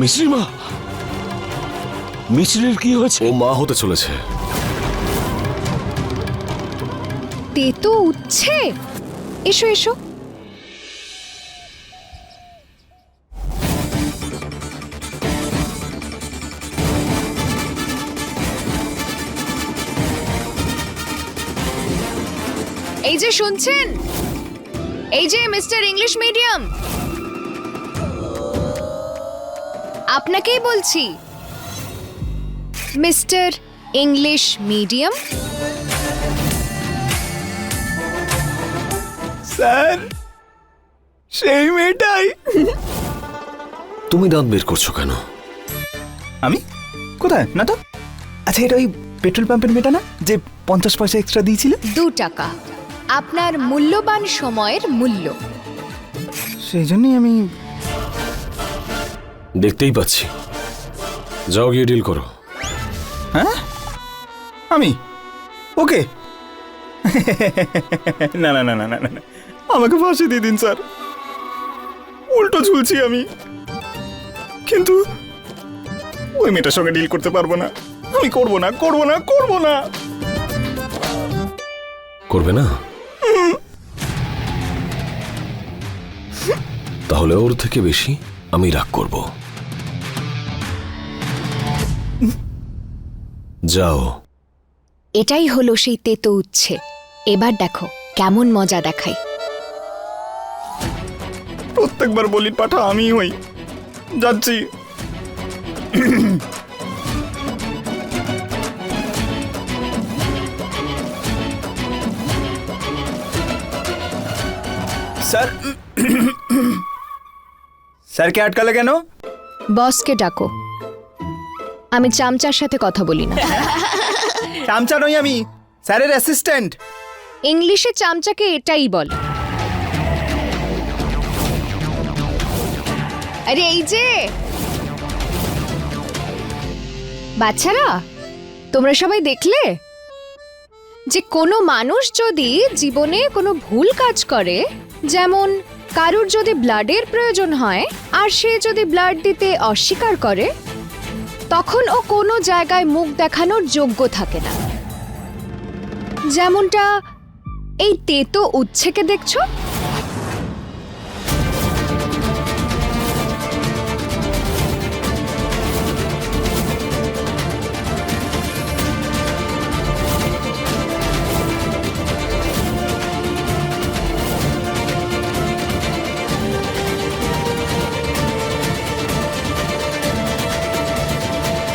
মিশ্রি মিশ্রি মা মিশ্রির কি হয়েছে? ও মা হতে চলেছে। তেতো উঠছে। এসো এসো। এই যে শুনছেন? এই যে মিস্টার ইংলিশ মিডিয়াম। আপনাকেই বলছি। Mister English medium? স্যার সেই মেয়েটাই। তুমি দাঁত বের করছ কেন? আমি? কোথায়? না তো? আচ্ছা এটা ওই পেট্রোল পাম্পের মেয়েটা না যে পঞ্চাশ পয়সা এক্সট্রা দিয়েছিল? দু টাকা। আপনার মূল্যবান সময়ের মূল্য। সেই জন্যই আমি দেখতেই পাচ্ছি। যাও গিয়ে ডিল করো। হ্যাঁ? আমি? ওকে? না না না না না না। আমাকে ফাঁসি দিয়ে দিন স্যার। উল্টো ঝুলছি আমি। কিন্তু ওই মেয়েটার সঙ্গে ডিল করতে পারব না। আমি করব না করব না করব না। করবে না? তাহলে ওর থেকে বেশি আমি রাগ করব। যাও। এটাই হলো সেই তেতো উচ্ছে। এবার দেখো কেমন মজা দেখাই প্রত্যেকবার বলি পাঠা আমি হই। যাচ্ছি। স্যার স্যারকে আটকালে কেন? বসকে ডাকো। আমি চামচার সাথে কথা বলি না। চামচা নই আমি স্যারের অ্যাসিস্ট্যান্ট ইংলিশে চামচাকে এটাই বলে। আরে এই যে বাচ্চারা তোমরা সবাই দেখলে? যে কোনো মানুষ যদি জীবনে কোনো ভুল কাজ করে যেমন কারুর যদি ব্লাডের প্রয়োজন হয় আর সে যদি ব্লাড দিতে অস্বীকার করে তখন ও কোনো জায়গায় মুখ দেখানোর যোগ্য থাকে না। যেমনটা এই তেতো উচ্ছেকে দেখছ?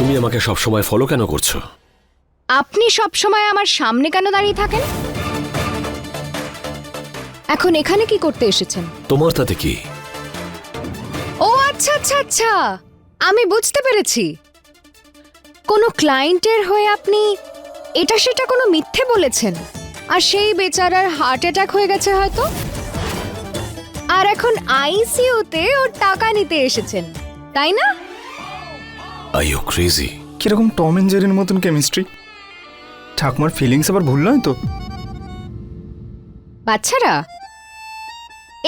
তুমি আমাকে সবসময় ফলো কেন করছ? আপনি সব সময় আমার সামনে কেন দাঁড়িয়ে থাকেন? এখন এখানে কি করতে এসেছেন? তোমার তাতে কি? ও আচ্ছা আচ্ছা আচ্ছা। আমি বুঝতে পেরেছি। কোনো ক্লায়েন্টের হয়ে আপনি এটা সেটা কোনো মিথ্যে বলেছেন? আর সেই বেচারার হার্ট অ্যাটাক হয়ে গেছে হয়তো? আর এখন আইসিইউতে ওর টাকা নিতে এসেছেন তাই না? আই ইউ ক্রেজি কীরকম টম এন্ড জেরির মতন কেমিস্ট্রি? ঠাকুমার ফিলিংস আবার ভুল নয় তো? বাচ্চারা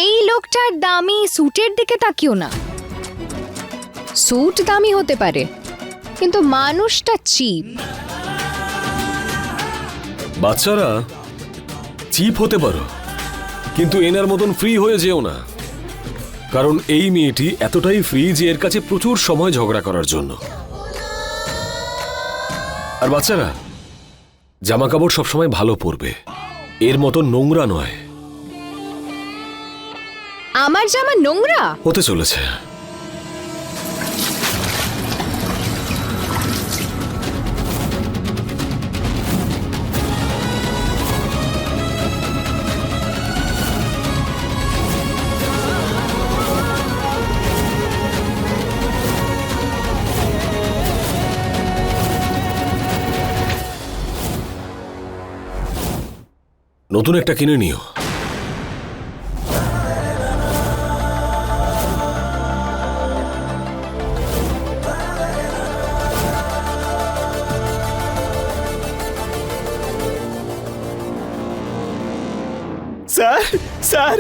এই লোকটার দামি স্যুটের দিকে তাকিও না। স্যুট দামি হতে পারে কিন্তু মানুষটা চিপ বাচ্চারা চিপ হতে পারো কিন্তু এনার মতন ফ্রি হয়ে যেও না। কারণ এই মেয়েটি এতটাই ফ্রি যে এর কাছে প্রচুর সময় ঝগড়া করার জন্য। আর বাচ্চারা জামা কাপড় সবসময় ভালো পরবে। এর মতো নোংরা নয়। আমার জামা নোংরা? হতে চলেছে। নতুন একটা কিনে নিও। স্যার স্যার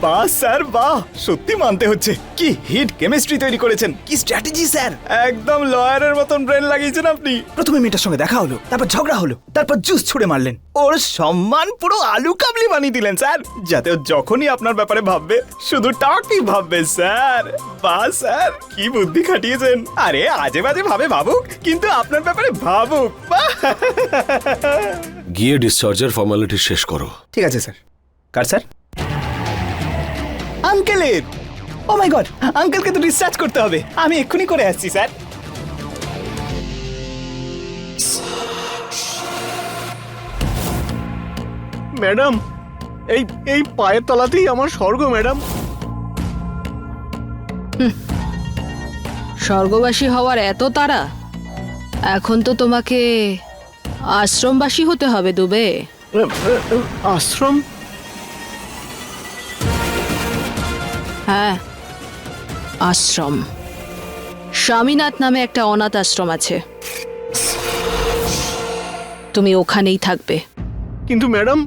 বাহ স্যার বাহ। সত্যি মানতে হচ্ছে। কি হিট কেমিস্ট্রি তৈরি করেছেন? কি স্ট্র্যাটেজি স্যার? একদম লয়ারের মতন ব্রেন লাগিয়েছেন আপনি। প্রথমে মেয়েটার সঙ্গে দেখা হলো তারপর ঝগড়া হলো তারপর জুস ছুড়ে মারলেন। ওর সম্মান পুরো আলু কাবলি বানিয়ে দিলেন স্যার। যাতে ও যখনই আপনার ব্যাপারে ভাববে শুধু টাকই ভাববে স্যার। বা স্যার কি বুদ্ধি খাটিয়েছেন। আরে আজে বাজে ভাবে ভাবুক কিন্তু আপনার ব্যাপারে ভাবুক। গিয়ে ডিসচার্জের ফর্মালিটি শেষ করো। ঠিক আছে স্যার। কার স্যার? আঙ্কেলের! ও মাই গড আঙ্কেলকে তো ডিসচার্জ করতে হবে। আমি এক্ষুনি করে আসছি স্যার। ম্যাডাম এই এই পায়ের তলাতেই আমার স্বর্গ ম্যাডাম। স্বর্গবাসী হওয়ার এত তারা এখন তো তোমাকে আশ্রমবাসী হতে হবে দুবে। আশ্রম? হ্যাঁ আশ্রম। স্বামীনাথ নামে একটা অনাথ আশ্রম আছে। তুমি ওখানেই থাকবে। কিন্তু ম্যাডাম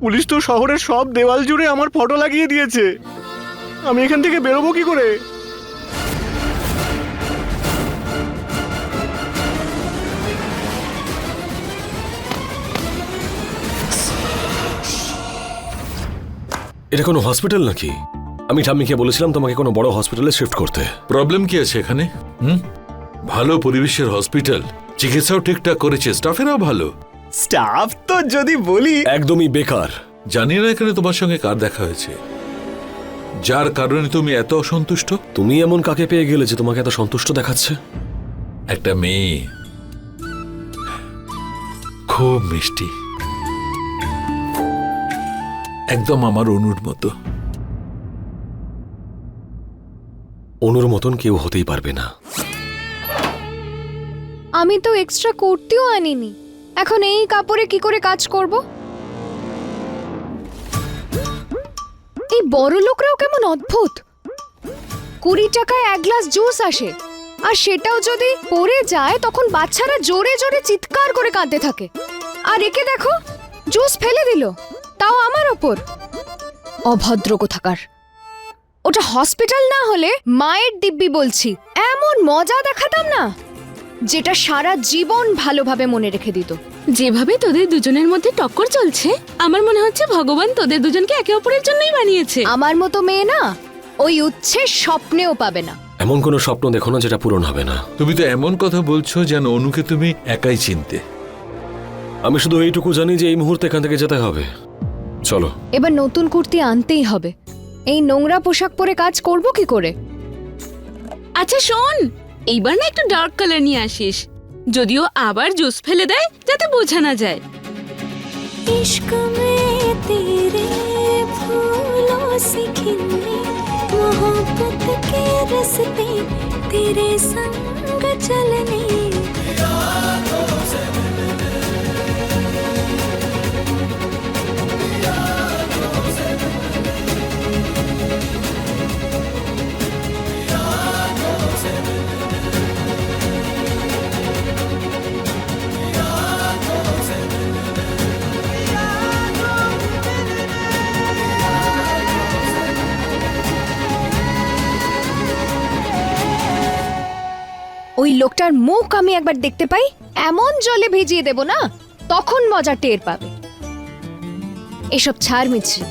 পুলিশ তো শহরের সব দেওয়াল জুড়ে আমার ফটো লাগিয়ে দিয়েছে। আমি এখান থেকে বেরোবো কি করে? এটা কোনো হসপিটাল নাকি? আমি ঠাম্মিকে বলেছিলাম তোমাকে কোনো বড় হসপিটালে শিফট করতে। প্রবলেম কি আছে এখানে? হুম? ভালো পরিবেশের হসপিটাল চিকিৎসাও ঠিকঠাক করেছে স্টাফেরাও ভালো। স্টাফ তো যদি বলি একদমই বেকার। জানি না এখানে তোমার সঙ্গে কার দেখা হয়েছে। যার কারণে তুমি এত অসন্তুষ্ট? তুমি এমন কাকে পেয়ে গেলে যে তোমাকে এত সন্তুষ্ট দেখাচ্ছে? একটা মেয়ে। খুব মিষ্টি। একদম আমার অনুর মতো। অনুর মতন কেউ হতেই পারবে না। আমি তো এক্সট্রা কুর্তিও আনিনি। এখন এই কাপড়ে কি করে কাজ করব? এই বড় লোকরাও কেমন অদ্ভুত। কুড়ি টাকায় এক গ্লাস জুস আসে, আর সেটাও যদি পড়ে যায়, তখন বাচ্চারা জোরে জোরে চিৎকার করে কাঁদতে থাকে। আর একে দেখো, জুস ফেলে দিল, তাও আমার ওপর। অভদ্র কোথাকার। ওটা হসপিটাল না হলে মায়ের দিব্যি বলছি এমন মজা দেখাতাম না। যেটা সারা জীবন ভালোভাবে মনে রেখে দিত। যেভাবে তোদের দুজনের মধ্যে টক্কর চলছে আমার মনে হচ্ছে ভগবান তোদের দুজনকে একে অপরের জন্যই বানিয়েছে। আমার মতো মেয়ে না ওই উচ্ছে স্বপ্নেও পাবে না। এমন কোনো স্বপ্ন দেখো না যেটা পূরণ হবে না। তুমি তো এমন কথা বলছো যেন অনুকে তুমি একাই চিনতে। আমি শুধু এইটুকু জানি যে এই মুহূর্তে এখান থেকে যেতে হবে। চলো। এবার নতুন কুর্তি আনতেই হবে। এই নোংরা পোশাক পরে কাজ করব কি করে আচ্ছা শোন এইবার না একটু ডার্ক কালার নিয়ে আসিস যদিও আবার জুস ফেলে দেয় যাতে বোঝা না যায় इश्क में तेरे फूलों से खिले मोहब्बत के रस्ते तेरे संग चलने লোকটার মুখ আমি একবার দেখতে পাই, এমন জলে ভিজিয়ে দেব না, তখন মজা টের পাবে। এসব ছাড় মিছরি,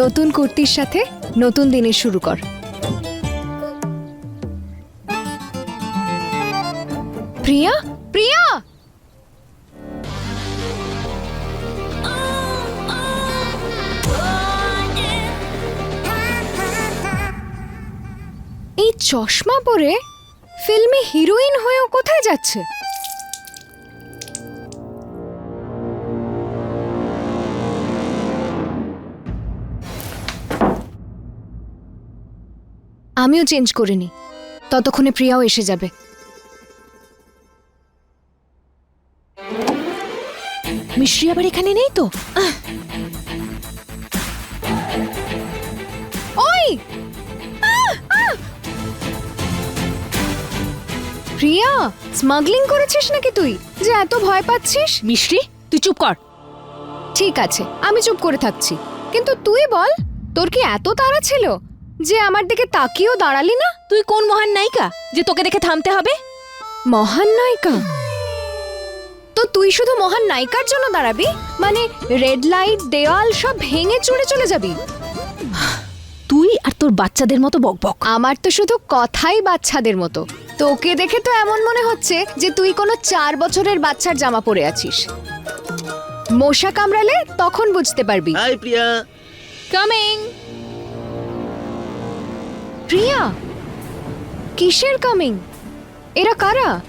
নতুন কুর্তির সাথে নতুন দিনের শুরু কর। প্রিয়া প্রিয়া! এই চশমা পরে ফিল্মে হিরোইন হয়েও কোথায় যাচ্ছে? আমিও চেঞ্জ করিনি ততক্ষণে প্রিয়াও এসে যাবে। মিশ্রি আবার এখানে নেই তো? প্রিয়া স্মাগলিং করেছিস নাকি তুই? যে এত ভয় পাচ্ছিস? মিষ্টি তুই চুপ কর। ঠিক আছে আমি চুপ করে থাকছি। কিন্তু তুই বল তোর কি এত তাড়া ছিল? যে আমার দিকে তাকিয়েও দাঁড়ালি না? তুই কোন মহান নায়িকা যে তোকে দেখে থামতে হবে? মহান নায়িকা? তো তুই শুধু মহান নায়িকার জন্য দাঁড়াবি? মানে রেড লাইট দেওয়াল সব ভেঙে চুড়ে চলে যাবি? তুই আর তোর বাচ্চাদের মতো বকবক আমার তো শুধু কথাই বাচ্চাদের মতো। তোকে দেখে তো এমন মনে হচ্ছে যে তুই কোনো চার বছরের বাচ্চার জামা পরে আছিস। মশা কামড়ালে তখন বুঝতে পারবি। হাই প্রিয়া। কামিং প্রিয়া কিসের কামিং এরা কারা?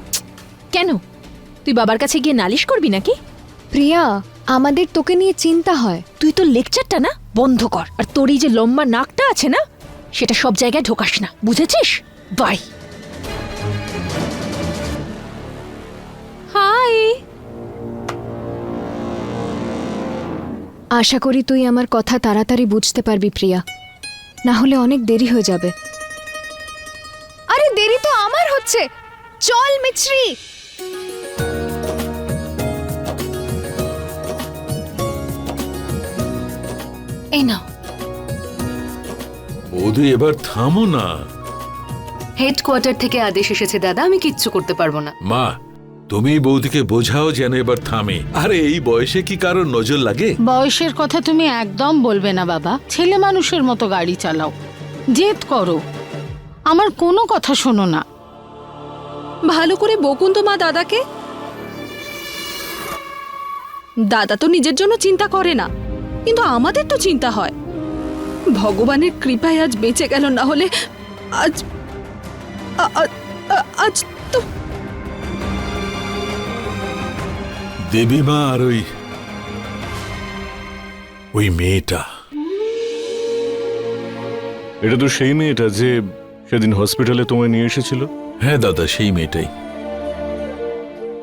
কেন? তুই বাবার কাছে গিয়ে নালিশ করবি নাকি? প্রিয়া আমাদের তোকে নিয়ে চিন্তা হয়। তুই তোর লেকচারটা না বন্ধ কর। আর তোর এই যে লম্বা নাকটা আছে না সেটা সব জায়গায় ঢোকাস না। বুঝেছিস? বাই। আশা করি তুই আমার কথা তাড়াতাড়ি বুঝতে পারবি প্রিয়া। না হলে অনেক দেরি হয়ে যাবে। আরে দেরি তো আমার হচ্ছে। চল মিছরি। এই নাও। বৌদি এবার থামো না। হেডকোয়ার্টার থেকে আদেশ এসেছে দাদা। আমি কিচ্ছু করতে পারব না। মা তুমি বৌদিকে বোঝাও যেন এবার থামে। আরে এই বয়সে কি কারোর নজর লাগে? বয়সের কথা তুমি একদম বলবে না বাবা। ছেলে মানুষের মতো গাড়ি চালাও। জেদ করো। আমার কোনো কথা শোনো না। ভালো করে বকুন তো মা দাদাকে। দাদা তো নিজের জন্য চিন্তা করে না কিন্তু আমাদের তো চিন্তা হয়। ভগবানের কৃপায় আজ বেঁচে গেল না হলে আজ আজ তো দেবী মা আর ওই ওই মেয়েটা। এটা তো সেই মেয়েটা যে সেদিন হসপিটালে তোমায় নিয়ে এসেছিল? হ্যাঁ দাদা সেই মেয়েটাই।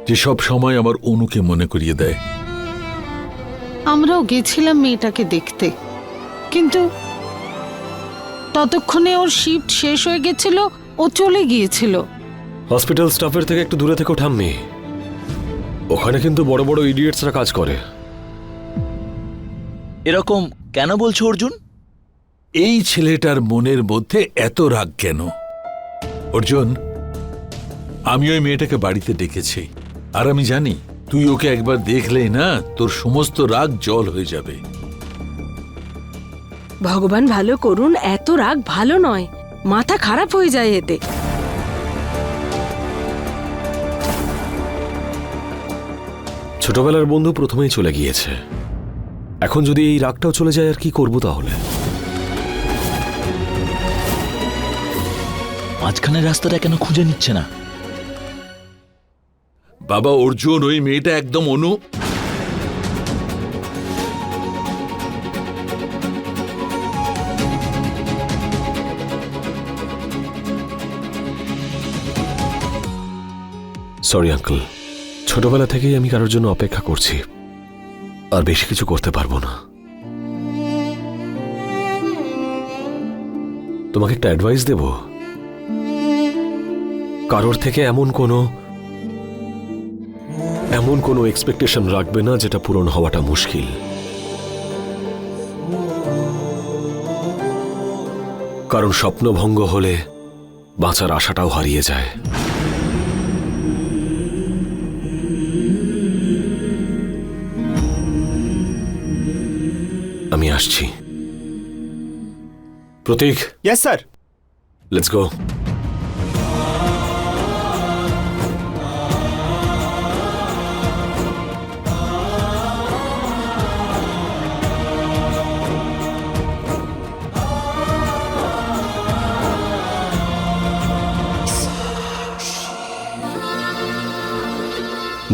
যে সব সময় আমার অনুকে মনে করিয়ে দেয়। আমরাও গেছিলাম মেয়েটাকে দেখতে। কিন্তু ততক্ষণে ওর শিফট শেষ হয়ে গেছিল ও চলে গিয়েছিল। হসপিটাল স্টাফের থেকে একটু দূরে থেকেও ঠাম্মি। ওখানে কিন্তু বড় বড় ইডিয়েটসরা কাজ করে। এরকম কেন বলছো অর্জুন? এই ছেলেটার মনের মধ্যে এত রাগ কেন? অর্জুন আমি ওই মেয়েটাকে বাড়িতে ডেকেছি। আর আমি জানি তুই ওকে একবার দেখলেই না তোর সমস্ত রাগ জল হয়ে যাবে। ভগবান ভালো করুন এত রাগ ভালো নয়। মাথা খারাপ হয়ে যায় এতে। ছোটবেলার বন্ধু প্রথমেই চলে গিয়েছে। এখন যদি এই রাগটাও চলে যায় আর কি করব তাহলে? মাঝখানের রাস্তাটা কেন খুঁজে নিচ্ছে না? বাবা অর্জুন ওই মেয়েটা একদম অনু। সরি আঙ্কেল ছোটবেলা থেকেই আমি কারোর জন্য অপেক্ষা করছি। আর বেশি কিছু করতে পারব না। তোমাকে একটা অ্যাডভাইস দেব? কারোর থেকে এমন কোনো এমন কোনো এক্সপেকটেশন রাখবে না যেটা পূরণ হওয়াটা মুশকিল। কারণ স্বপ্নভঙ্গ হলে বাঁচার আশাটাও হারিয়ে যায়। আসছি Prateek yes sir let's go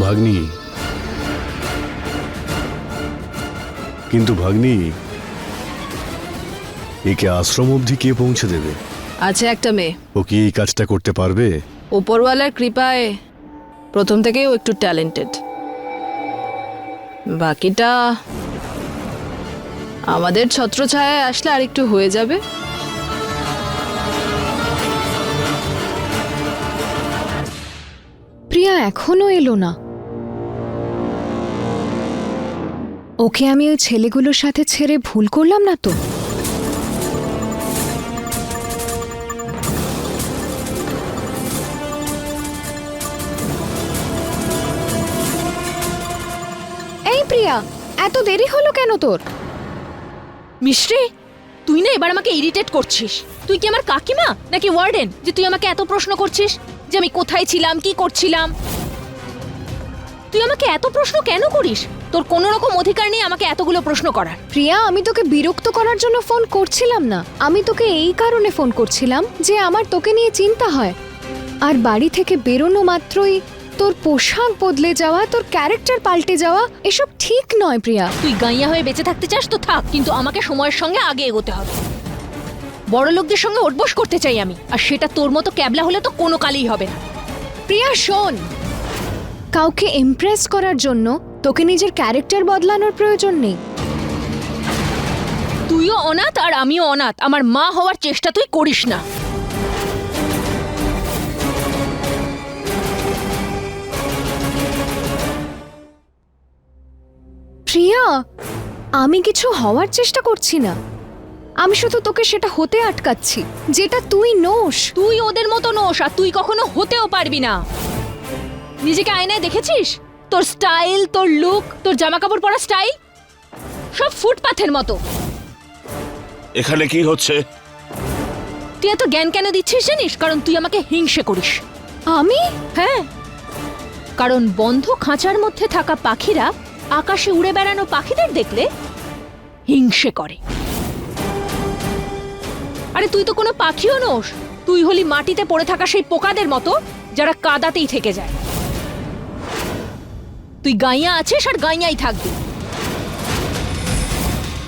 ভাগ্নি কিন্তু ভাগ্নি একে আশ্রম অবধি কে পৌঁছে দেবে? আছে একটা মেয়ে। ও কি এই কাজটা করতে পারবে? ওপরওয়ালার কৃপায় প্রথম থেকেই ও একটু ট্যালেন্টেড বাকিটা আমাদের ছত্রছায়ায় আসলে আরেকটু হয়ে যাবে। প্রিয়া এখনও এলো না। ওকে আমি ওই ছেলেগুলোর সাথে ছেড়ে ভুল করলাম না তো? এত দেরি হলো কেন তোর? মিশ্রি তুই না এবার আমাকে ইরিটেট করছিস। তুই কি আমার কাকিমা? নাকি ওয়ার্ডেন যে তুই আমাকে এত প্রশ্ন করছিস যে আমি কোথায় ছিলাম কি করছিলাম? তুই আমাকে এত প্রশ্ন কেন করিস? তোর কোনো রকম অধিকার নেই আমাকে এতগুলো প্রশ্ন করার। প্রিয়া আমি তোকে বিরক্ত করার জন্য ফোন করছিলাম না। আমি তোকে এই কারণে ফোন করছিলাম যে আমার তোকে নিয়ে চিন্তা হয়। আর বাড়ি থেকে বেরোনো মাত্রই তোর পোশাক বদলে যাওয়া তোর ক্যারেক্টার পাল্টে যাওয়া এসব ঠিক নয় প্রিয়া। তুই গাইয়া হয়ে বেঁচে থাকতে চাস তো থাক কিন্তু আমাকে সময়ের সঙ্গে আগে এগোতে হবে। বড় লোকদের সঙ্গে ওঠবোস করতে চাই আমি আর সেটা তোর মতো ক্যাবলা হলে তো কোনো কালেই হবে না। প্রিয়া শোন। কাউকে ইমপ্রেস করার জন্য তোকে নিজের ক্যারেক্টার বদলানোর প্রয়োজন নেই। তুইও অনাথ আর আমিও অনাথ আমার মা হওয়ার চেষ্টা তুই করিস না। প্রিয়া আমি কিছু হওয়ার চেষ্টা করছি না। আমি শুধু তোকে সেটা হতে আটকাচ্ছি যেটা তুই নোস। তুই ওদের মতো নোস আর তুই কখনো হতেও পারবি না। নিজেকে আয়নায় দেখেছিস? তোর স্টাইল তোর লুক তোর জামা কাপড় পরা স্টাইল? সব ফুটপাথের মতো। এখানে কি হচ্ছে? তুই এত জ্ঞান কেন দিচ্ছিস জানিস? কারণ তুই আমাকে হিংসে করিস। আমি? হ্যাঁ। কারণ বন্ধ খাঁচার মধ্যে থাকা পাখিরা আকাশে উড়ে বেড়ানো পাখিদের দেখলে হিংসে করে। আরে তুই তো কোনো পাখিও নোস। তুই হলি মাটিতে পড়ে থাকা সেই পোকাদের মতো যারা কাদাতেই থেকে যায়। তুই গাইয়া আছিস আর গাইয়াই থাকবি।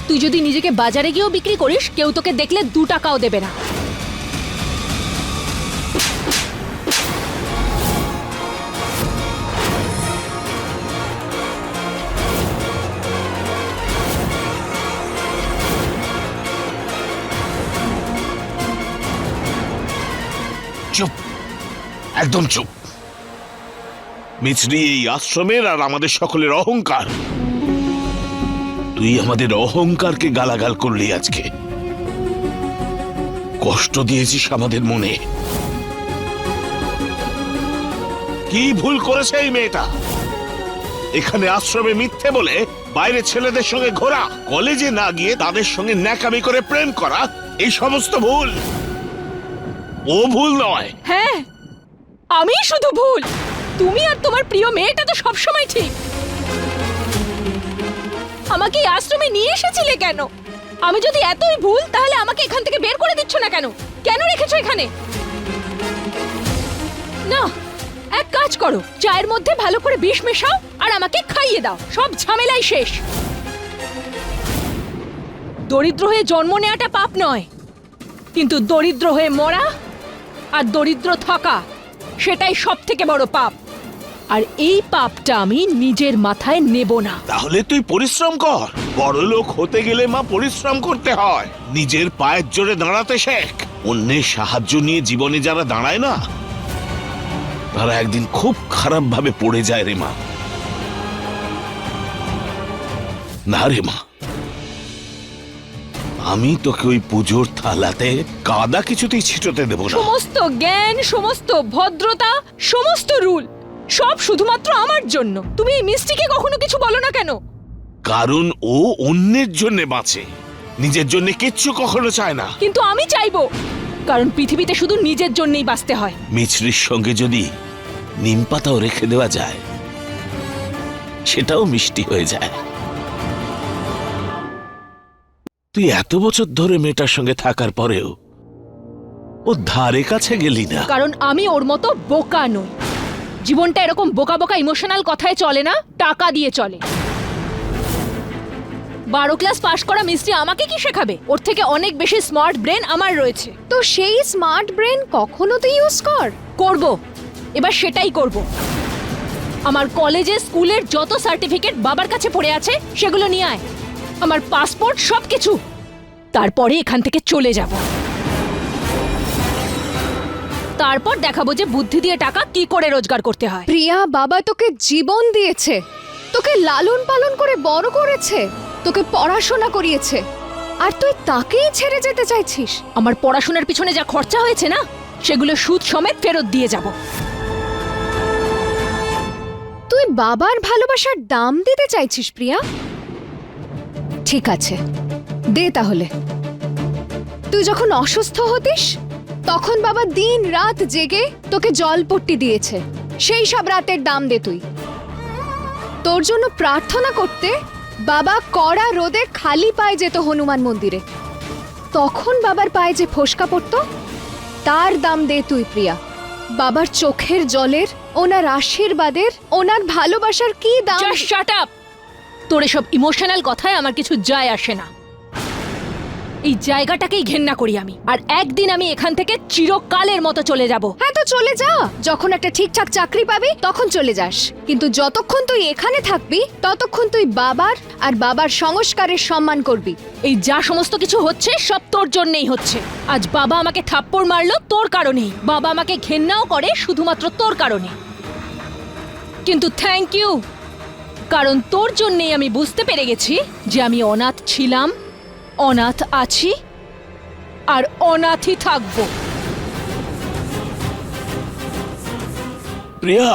তুই যদি নিজেকে বাজারে গিয়েও বিক্রি করিস, কেউ তোকে দেখলে দু টাকাও দেবে না। একদম চুপ। মিছরি এই আশ্রমের আর আমাদের সকলের অহংকার। তুই আমাদের অহংকারকে গালাগাল করলি আজকে। কষ্ট দিয়েছিস আমাদের মনে। কি ভুল করেছে এই মেয়েটা? এখানে আশ্রমে মিথ্যে বলে বাইরে ছেলেদের সঙ্গে ঘোরা, কলেজে না গিয়ে তাদের সঙ্গে ন্যাকামি করে প্রেম করা, এই সমস্ত ভুল। ও ভুল নয়। হ্যাঁ আমি শুধু ভুল। তুমি আর তোমার প্রিয় মেয়েটা তো সবসময় ঠিক। আমাকে এই আশ্রমে নিয়ে এসেছিলে কেন? আমি যদি এতই ভুল, তাহলে আমাকে এখান থেকে বের করে দিচ্ছ না কেন? কেন রেখেছো এখানে? না, এক কাজ করো। চায়ের মধ্যে ভালো করে বিষ মেশাও আর আমাকে খাইয়ে দাও। সব ঝামেলাই শেষ। দরিদ্র হয়ে জন্ম নেওয়াটা পাপ নয়। কিন্তু দরিদ্র হয়ে মরা আর দরিদ্র থাকা সেটাই সব থেকে বড় পাপ। আর এই পাপটা আমি নিজের মাথায় নেব না। তাহলে তুই পরিশ্রম কর। বড় লোক হতে গেলে মা পরিশ্রম করতে হয়। নিজের পায়ের জোরে দাঁড়াতে শেখ। অন্যের সাহায্য নিয়ে জীবনে যারা দাঁড়ায় না, তারা একদিন খুব খারাপ ভাবে পড়ে যায় রে মা। না রে মা। আমি তোকে ওই পুজোর থালাতে কাদা কিছুতেই ছিটোতে দেব না। সমস্ত জ্ঞান সমস্ত ভদ্রতা সমস্ত রুল সব শুধুমাত্র আমার জন্য। তুমি এই মিষ্টিকে কখনো কিছু বলো না কেন? কারণ ও অন্যের জন্য বাঁচে। নিজের জন্য কিচ্ছু কখনো চায় না। কিন্তু আমি চাইব কারণ পৃথিবীতে শুধু নিজের জন্যই বাঁচতে হয়। মিছরির সঙ্গে যদি নিম পাতাও রেখে দেওয়া যায় সেটাও মিষ্টি হয়ে যায়। তুই এত বছর ধরে মেয়েটার সঙ্গে থাকার পরেও ও ধারে কাছে গেলি না। কারণ আমি ওর মতো বোকা নই। জীবনটা এরকম বোকা বোকা ইমোশনাল কথায় চলে না টাকা দিয়ে চলে। বারো ক্লাস পাশ করা মিস্ত্রি আমাকে কি শেখাবে? ওর থেকে অনেক বেশি স্মার্ট ব্রেন আমার রয়েছে। তো সেই স্মার্ট ব্রেন কখনো তুই ইউজ কর? করব। এবার সেটাই করব। আমার কলেজে স্কুলের যত সার্টিফিকেট বাবার কাছে পড়ে আছে সেগুলো নিয়ে আয়। আমার পাসপোর্ট সব কিছু তারপরে এখান থেকে চলে যাব। তারপর দেখাবো যে বুদ্ধি দিয়ে টাকা কি করে রোজগার করতে হয়। প্রিয়া বাবা তোকে জীবন দিয়েছে। তোকে লালন পালন করে বড় করেছে। তোকে পড়াশোনা করিয়েছে। আর তুই তাকেই ছেড়ে যেতে চাইছিস। আমার পড়াশোনার পিছনে যা খরচা হয়েছে না সেগুলো সুদ সমেত ফেরত দিয়ে যাব। তুই বাবার ভালোবাসার দাম দিতে চাইছিস প্রিয়া? ঠিক আছে। দে তাহলে। তুই যখন অসুস্থ হতিস, তখন বাবা দিন রাত জেগে তোকে জলপট্টি দিয়েছে। সেই সব রাতের দাম দে তুই। তোর জন্য প্রার্থনা করতে বাবা কড়া রোদে খালি পায়ে যেত হনুমান মন্দিরে। তখন বাবার পায়ে যে ফোসকা পড়তো, তার দাম দে তুই, প্রিয়া। বাবার চোখের জলের, ওনার আশীর্বাদের, ওনার ভালোবাসার কি দাম? শাট আপ তোর এসব ইমোশনাল কথায় আমার কিছু যায় আসে না। এই জায়গাটাকেই ঘেন্না করি আমি। আর একদিন আমি এখান থেকে চিরকালের মতো চলে যাব। হ্যাঁ তো চলে যা। যখন একটা ঠিকঠাক চাকরি পাবি তখন চলে যাস। কিন্তু যতক্ষণ তুই এখানে থাকবি ততক্ষণ তুই বাবার আর বাবার সংস্কারের সম্মান করবি। এই যা সমস্ত কিছু হচ্ছে সব তোর জন্যই হচ্ছে। আজ বাবা আমাকে থাপ্পড় মারলো তোর কারণেই। বাবা আমাকে ঘেন্নাও করে শুধুমাত্র তোর কারণে। কিন্তু থ্যাংক ইউ কারণ তোর জন্যেই আমি বুঝতে পেরে গেছি যে আমি অনাথ ছিলাম, অনাথ আছি, আর অনাথই থাকব। প্রিয়া